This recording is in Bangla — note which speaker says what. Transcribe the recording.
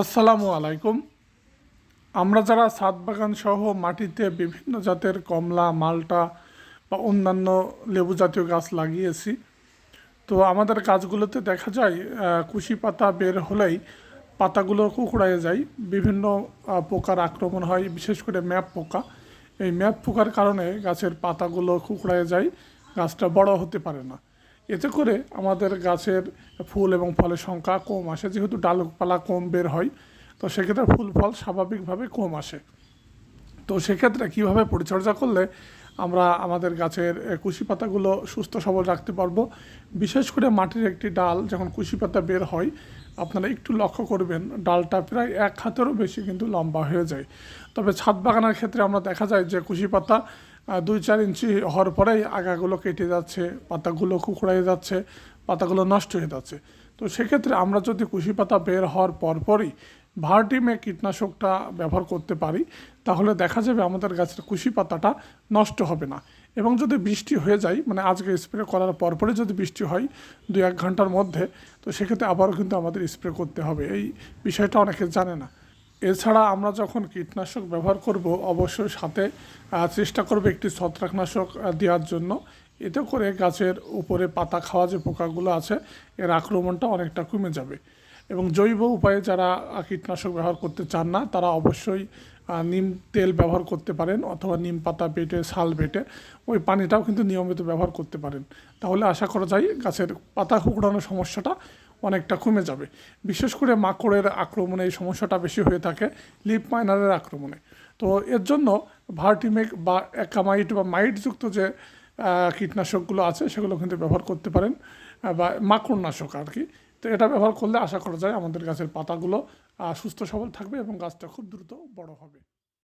Speaker 1: আসসালামু আলাইকুম। আমরা যারা ছাদ বাগান সহ মাটিতে বিভিন্ন জাতের কমলা, মালটা বা অন্যান্য লেবু জাতীয় গাছ লাগিয়েছি, তো আমাদের গাছগুলোতে দেখা যায় কুশি পাতা বের হলেই পাতাগুলো কুকড়ায় যায়। বিভিন্ন পোকার আক্রমণ হয়, বিশেষ করে ম্যাপ পোকা। এই ম্যাপ পোকার কারণে গাছের পাতাগুলো কুকড়ায় যায়, গাছটা বড় হতে পারে না। এতে করে আমাদের গাছের ফুল এবং ফলের সংখ্যা কম আসে, যেহেতু ডালপালা কম বের হয়, তো সেক্ষেত্রে ফুল, ফল স্বাভাবিকভাবে কম আসে। তো সেক্ষেত্রে কীভাবে পরিচর্যা করলে আমরা আমাদের গাছের কুশি পাতাগুলো সুস্থ, সবল রাখতে পারব? বিশেষ করে মাটির একটি ডাল যখন কুশি পাতা বের হয়, আপনারা একটু লক্ষ্য করবেন, ডালটা প্রায় এক হাতেরও বেশি কিন্তু লম্বা হয়ে যায়। তবে ছাদ বাগানের ক্ষেত্রে আমরা দেখা যায় যে কুশি পাতা দুই চার ইঞ্চি হওয়ার পরেই আগাগুলো কেটে যাচ্ছে, পাতাগুলো কুকড়ায় যাচ্ছে, পাতাগুলো নষ্ট হয়ে যাচ্ছে। তো সেক্ষেত্রে আমরা যদি কুশি পাতা বের হওয়ার পরপরই ভার্টিমে কীটনাশকটা ব্যবহার করতে পারি, তাহলে দেখা যাবে আমাদের গাছের কুশি পাতাটা নষ্ট হবে না। এবং যদি বৃষ্টি হয়ে যায় মানে আজকে স্প্রে করার পরপরই যদি বৃষ্টি হয় দু এক ঘণ্টার মধ্যে, তো সেক্ষেত্রে আবারও কিন্তু আমাদের স্প্রে করতে হবে। এই বিষয়টা অনেকে জানে না। এছাড়া আমরা যখন কীটনাশক ব্যবহার করব, অবশ্যই সাথে চেষ্টা করব একটি ছত্রাকনাশক দেওয়ার জন্য। এতে করে গাছের উপরে পাতা খাওয়া যে পোকাগুলো আছে, এর আক্রমণটা অনেকটা কমে যাবে। এবং জৈব উপায়ে যারা কীটনাশক ব্যবহার করতে চান না, তারা অবশ্যই নিম তেল ব্যবহার করতে পারেন অথবা নিম পাতা বেটে, শাল বেটে, ওই পানিটাও কিন্তু নিয়মিত ব্যবহার করতে পারেন। তাহলে আশা করা যায় গাছের পাতা কুকড়ানোর সমস্যাটা অনেকটা কমে যাবে। বিশেষ করে মাকড়ের আক্রমণে এই সমস্যাটা বেশি হয়ে থাকে, লিপ মাইনারের আক্রমণে। তো এর জন্য ভার্টিমেক বা একামাইট বা মাইটযুক্ত যে কীটনাশকগুলো আছে, সেগুলো কিন্তু ব্যবহার করতে পারেন বা মাকড়নাশক আর কি। তো এটা ব্যবহার করলে আশা করা যায় আমাদের গাছের পাতাগুলো সুস্থ সবল থাকবে এবং গাছটা খুব দ্রুত বড় হবে।